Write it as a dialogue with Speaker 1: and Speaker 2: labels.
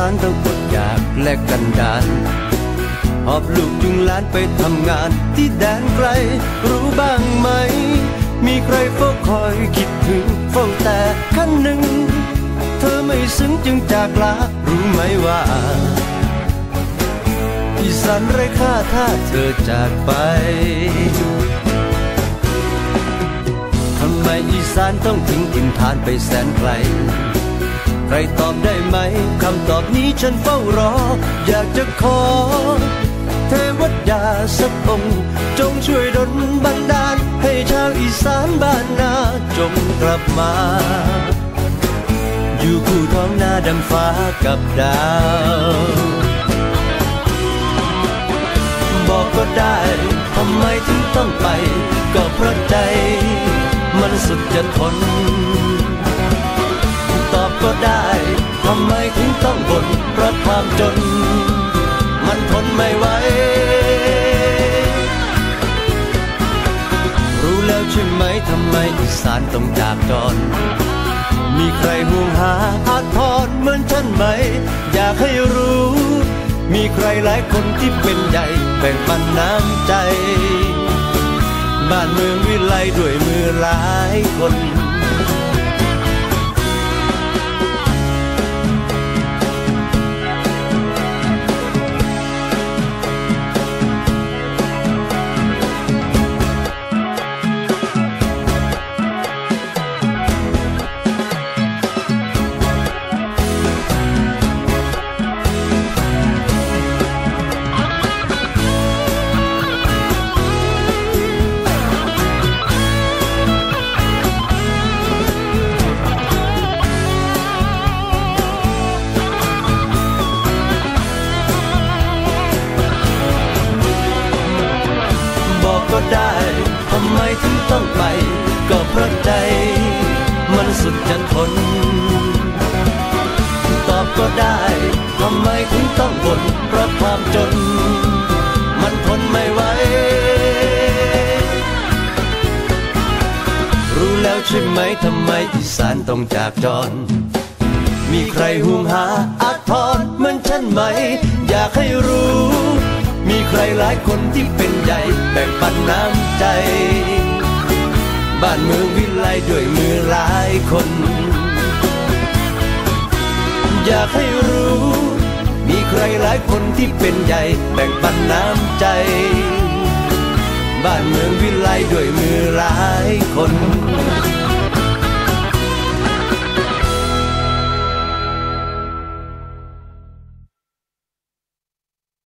Speaker 1: ต้องอดอยากและกันดานหอบลูกจุงหลานไปทำงานที่แดนไกล รู้บ้างไหม มีใครเฝ้าคอยคิดถึงเฝ้าแต่คันหนึ่ง เธอไม่ซึ้งจึงจากลารู้ไหมว่าอีสานไร้ค่าถ้าเธอจากไป ทำไมอีสานต้องทิ้งถิ่นฐานไปแสนไกล ใครตอบได้ไหมคำตอบนี้ฉันเฝ้ารอ อยากจะขอ เทวดาสักองค์จงช่วยดลบันดาล ให้ชาวอีสานบ้านนาจงกลับมา อยู่คู่ท้องนาดังฟ้ากับดาว บอกก็ได้ทำไมถึงต้องไป ก็เพราะใจ มันสุดจะทน ก็ได้ทำไมถึงต้องบ่นเพราะความจน มันทนไม่ไหวรู้แล้วใช่ไหมทำไมอีสานต้องจากจร มีใครห่วงหาอาทรเหมือนฉันไหม อยากให้รู้ มีใครหลายคนที่เป็นใหญ่แบ่งปันน้ำใจ บ้านเมืองวิไลด้วยมือหลายคน ไมถึงต้องไป ก็เพราะใจ มันสุดจะทน ตอบก็ได้ทำไมถึงต้องบ่นเพราะความจน มันทนไม่ไหวรู้แล้วใช่ไหมทำไมอีสานต้องจากจร มีใครห่วงหาอาทรเหมือนฉันไหม อยากให้รู้ มีใครหลายคนที่เป็นใหญ่แบ่งปันน้ำใจ บ้านเมืองวิไลด้วยมือหลายคน อยากให้รู้ มีใครหลายคนที่เป็นใหญ่แบ่งปันน้ำใจ บ้านเมืองวิไลด้วยมือหลายคน